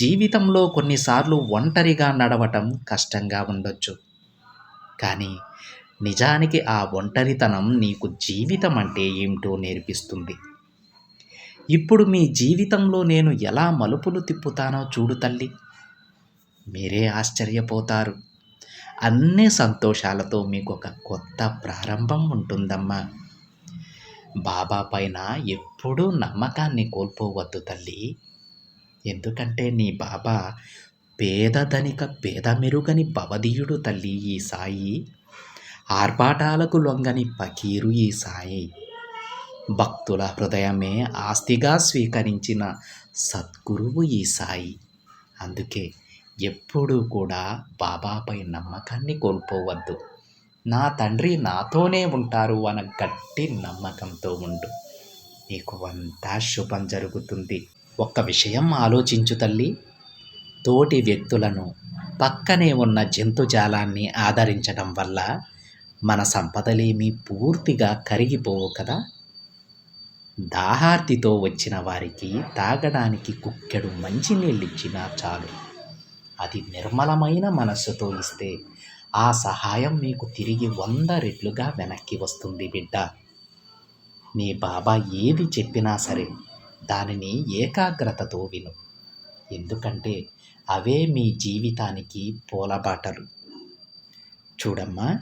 జీవితంలో కొన్నిసార్లు ఒంటరిగా నడవటం కష్టంగా ఉండొచ్చు. కానీ నిజానికి ఆ ఒంటరితనం నీకు జీవితం అంటే ఏమిటో నేర్పిస్తుంది. ఇప్పుడు మీ జీవితంలో నేను ఎలా మలుపులు తిప్పుతానో చూడు తల్లి. మీరే ఆశ్చర్యపోతారు. అన్ని సంతోషాలతో మీకు ఒక కొత్త ప్రారంభం ఉంటుందమ్మా. బాబా పైన ఎప్పుడూ నమ్మకాన్ని కోల్పోవద్దు తల్లి. ఎందుకంటే నీ బాబా పేదధనిక పేదమెరుగని భవదీయుడు తల్లి ఈ సాయి. ఆర్భాటాలకు లొంగని పకీరు ఈ సాయి. భక్తుల హృదయమే ఆస్తిగా స్వీకరించిన సద్గురువు ఈ సాయి. అందుకే ఎప్పుడూ కూడా బాబాపై నమ్మకాన్ని కోల్పోవద్దు. నా తండ్రి నాతోనే ఉంటారు అన్న గట్టి నమ్మకంతో ఉండు. నీకు అంతా శుభం జరుగుతుంది. ఒక్క విషయం ఆలోచించు తల్లి. తోటి వ్యక్తులను పక్కనే ఉన్న జంతుజాలాన్ని ఆదరించడం వల్ల మన సంపదలేమీ పూర్తిగా కరిగిపోవు కదా. దాహార్తితో వచ్చిన వారికి తాగడానికి కుక్కెడు మంచినీళ్ళిచ్చినా చాలు. అది నిర్మలమైన మనస్సుతో ఇస్తే ఆ సహాయం మీకు తిరిగి వంద రెట్లుగా వెనక్కి వస్తుంది బిడ్డ. నీ బాబా ఏది చెప్పినా సరే దానిని ఏకాగ్రతతో విను. ఎందుకంటే అవే మీ జీవితానికి పూలబాటలు చూడమ్మా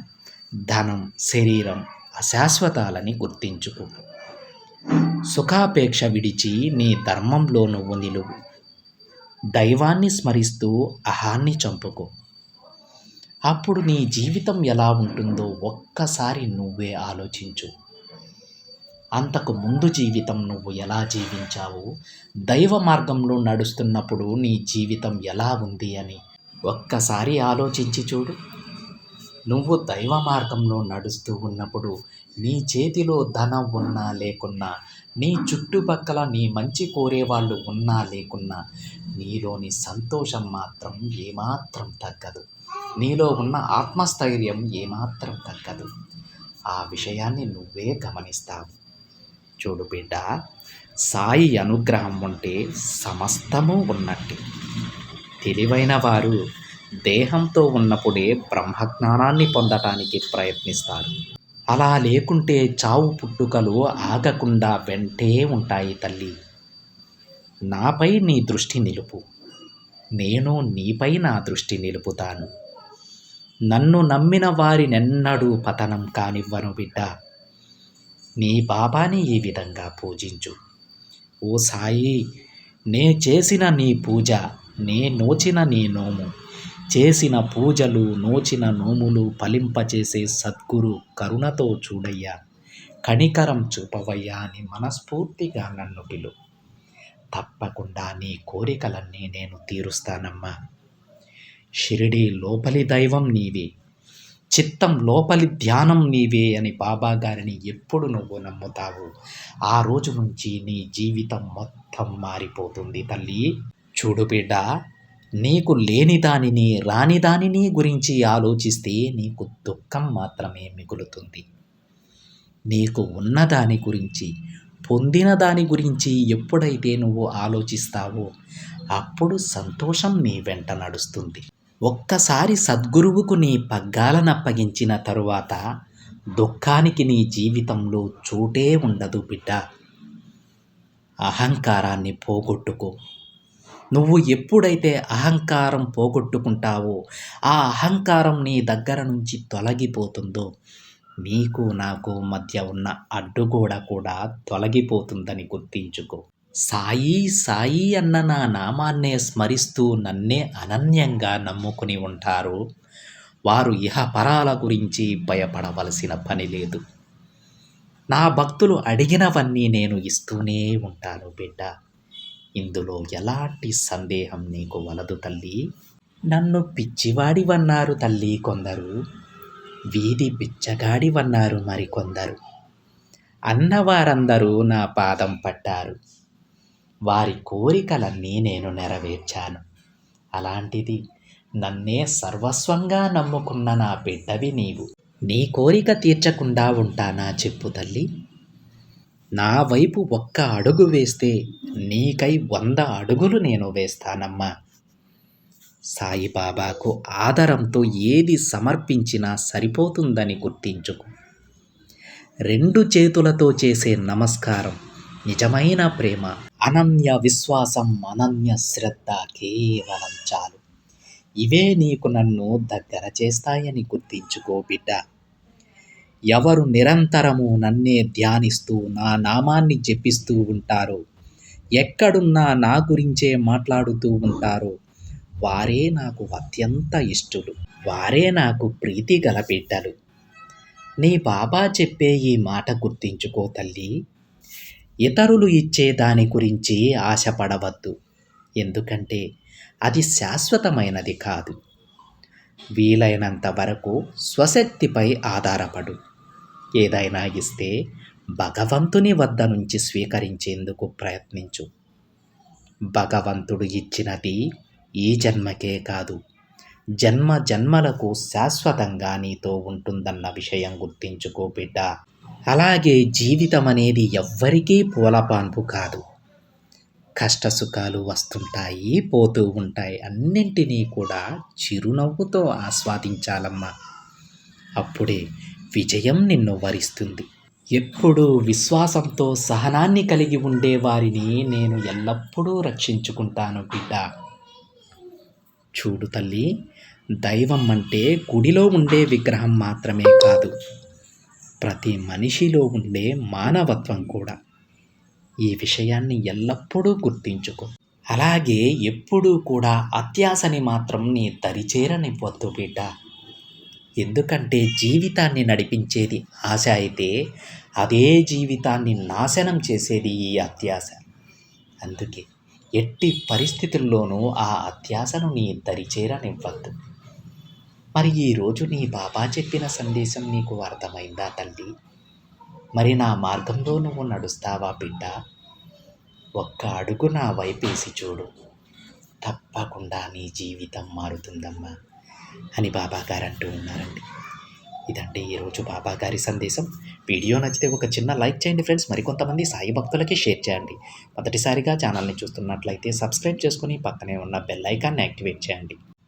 ధనం శరీరం అశాశ్వతాలని గుర్తించుకో. సుఖాపేక్ష విడిచి నీ ధర్మంలో నువ్వు నిలువు. దైవాన్ని స్మరిస్తూ అహాన్ని చంపుకో. అప్పుడు నీ జీవితం ఎలా ఉంటుందో ఒక్కసారి నువ్వే ఆలోచించు. అంతకు ముందు జీవితం నువ్వు ఎలా జీవించావు? దైవ మార్గంలో నడుస్తున్నప్పుడు నీ జీవితం ఎలా ఉంది అని ఒక్కసారి ఆలోచించి చూడు. నువ్వు దైవ మార్గంలో నడుస్తూ ఉన్నప్పుడు నీ చేతిలో ధనం ఉన్నా లేకున్నా నీ చుట్టుపక్కల నీ మంచి కోరేవాళ్ళు ఉన్నా లేకున్నా నీలోని సంతోషం మాత్రం ఏమాత్రం తగ్గదు. నీలో ఉన్న ఆత్మస్థైర్యం ఏమాత్రం తగ్గదు. ఆ విషయాన్ని నువ్వే గమనిస్తావు. చూడు బిడ్డ సాయి అనుగ్రహం ఉంటే సమస్తము ఉన్నట్టు. తెలివైన వారు దేహంతో ఉన్నప్పుడే బ్రహ్మజ్ఞానాన్ని పొందటానికి ప్రయత్నిస్తారు. అలా లేకుంటే చావు పుట్టుకలు ఆగకుండా వెంటే ఉంటాయి తల్లి. నాపై నీ దృష్టి నిలుపు. నేను నీపై నా దృష్టి నిలుపుతాను. నన్ను నమ్మిన వారినెన్నడూ పతనం కానివ్వను బిడ్డ. నీ బాబాని ఈ విధంగా పూజించు. ఓ సాయి నే చేసిన నీ పూజ నే నోచిన నీ నోము. చేసిన పూజలు నోచిన నోములు ఫలింపచేసే సద్గురు కరుణతో చూడయ్యా. కణికరం చూపవయ్యా అని మనస్ఫూర్తిగా నన్ను పిలు. తప్పకుండా నీ కోరికలన్నీ నేను తీరుస్తానమ్మా. షిరిడి లోపలి దైవం నీవి. చిత్తం లోపలి ధ్యానం నీవే అని బాబా గారిని ఎప్పుడు నువ్వు నమ్ముతావు? ఆ రోజు నుంచి నీ జీవితం మొత్తం మారిపోతుంది తల్లి. చూడు బిడ్డ నీకు లేని దానిని రాని దానిని గురించి ఆలోచిస్తే నీకు దుఃఖం మాత్రమే మిగులుతుంది. నీకు ఉన్న దాని గురించి పొందిన దాని గురించి ఎప్పుడైతే నువ్వు ఆలోచిస్తావో అప్పుడు సంతోషం నీ వెంట నడుస్తుంది. ఒక్కసారి సద్గురువుకు నీ పగ్గాలనప్పగించిన తరువాత దుఃఖానికి నీ జీవితంలో చోటే ఉండదు బిడ్డ. అహంకారాన్ని పోగొట్టుకో. నువ్వు ఎప్పుడైతే అహంకారం పోగొట్టుకుంటావో ఆ అహంకారం నీ దగ్గర నుంచి తొలగిపోతుందో నీకు నాకు మధ్య ఉన్న అడ్డుగోడ కూడా తొలగిపోతుందని గుర్తించుకో. సాయి సాయి అన్న నా నామాన్నే స్మరిస్తూ నన్నే అనన్యంగా నమ్ముకుని ఉంటారు. వారు ఇహపరాల గురించి భయపడవలసిన పని లేదు. నా భక్తులు అడిగినవన్నీ నేను ఇస్తూనే ఉంటాను బిడ్డ. ఇందులో ఎలాంటి సందేహం నీకు వలదు తల్లి? నన్ను పిచ్చివాడివన్నారు తల్లి కొందరు. వీధి బిచ్చగాడివన్నారు మరికొందరు. అన్నవారందరూ నా పాదం పట్టారు. వారి కోరికలన్నీ నేను నెరవేర్చాను. అలాంటిది నన్నే సర్వస్వంగా నమ్ముకున్న నా బిడ్డవి నీవు. నీ కోరిక తీర్చకుండా ఉంటానా చెప్పు తల్లి. నా వైపు ఒక్క అడుగు వేస్తే నీకై వంద అడుగులు నేను వేస్తానమ్మా. సాయిబాబాకు ఆదరంతో ఏది సమర్పించినా సరిపోతుందని గుర్తించుకు. రెండు చేతులతో చేసే నమస్కారం నిజమైన ప్రేమ. అనన్య విశ్వాసం అనన్య శ్రద్ధ కేవలం చాలు. ఇవే నీకు నన్ను దగ్గర చేస్తాయని గుర్తించుకో బిడ్డ. ఎవరు నిరంతరము నన్నే ధ్యానిస్తూ నా నామాన్ని జపిస్తూ ఉంటారో ఎక్కడున్నా నా గురించే మాట్లాడుతూ ఉంటారో వారే నాకు అత్యంత ఇష్టలు వారే నాకు ప్రీతి గల బిడ్డలు. నీ బాబా చెప్పే ఈ మాట గుర్తించుకో తల్లి. ఇతరులు ఇచ్చే దాని గురించి ఆశపడవద్దు. ఎందుకంటే అది శాశ్వతమైనది కాదు. వీలైనంత వరకు స్వశక్తిపై ఆధారపడు. ఏదైనా ఇస్తే భగవంతుని వద్ద నుంచి స్వీకరించేందుకు ప్రయత్నించు. భగవంతుడు ఇచ్చినది ఈ జన్మకే కాదు. జన్మ జన్మలకు శాశ్వతంగా నీతో ఉంటుందన్న విషయం గుర్తించుకో బిడ్డ. అలాగే జీవితం అనేది ఎవ్వరికీ పూలపాన్పు కాదు. కష్టసుఖాలు వస్తుంటాయి పోతూ ఉంటాయి. అన్నింటినీ కూడా చిరునవ్వుతో ఆస్వాదించాలమ్మా. అప్పుడే విజయం నిన్ను వరిస్తుంది. ఎప్పుడూ విశ్వాసంతో సహనాన్ని కలిగి ఉండే వారిని నేను ఎల్లప్పుడూ రక్షించుకుంటాను బిడ్డ. చూడు తల్లి దైవం అంటే గుడిలో ఉండే విగ్రహం మాత్రమే కాదు. ప్రతి మనిషిలో ఉండే మానవత్వం కూడా ఈ విషయాన్ని ఎల్లప్పుడూ గుర్తించుకో. అలాగే ఎప్పుడూ కూడా అత్యాశని మాత్రం నీ దరిచేరనివ్వద్దు బిడ్డ. ఎందుకంటే జీవితాన్ని నడిపించేది ఆశ అయితే అదే జీవితాన్ని నాశనం చేసేది ఈ అత్యాశ. అందుకే ఎట్టి పరిస్థితుల్లోనూ ఆ అత్యాశను నీ దరిచేరనివ్వద్దు. మరి ఈరోజు నీ బాబా చెప్పిన సందేశం నీకు అర్థమైందా తల్లి? మరి నా మార్గంలో నువ్వు నడుస్తావా బిడ్డ? ఒక్క అడుగు నా వైపేసి చూడు. తప్పకుండా నీ జీవితం మారుతుందమ్మా అని బాబా గారు అంటూ ఉన్నారండి. ఇదండి ఈరోజు బాబా గారి సందేశం. వీడియో నచ్చితే ఒక చిన్న లైక్ చేయండి ఫ్రెండ్స్. మరికొంతమంది సాయి భక్తులకి షేర్ చేయండి. మొదటిసారిగా ఛానల్ని చూస్తున్నట్లయితే సబ్స్క్రైబ్ చేసుకుని పక్కనే ఉన్న బెల్ ఐకాన్ని యాక్టివేట్ చేయండి.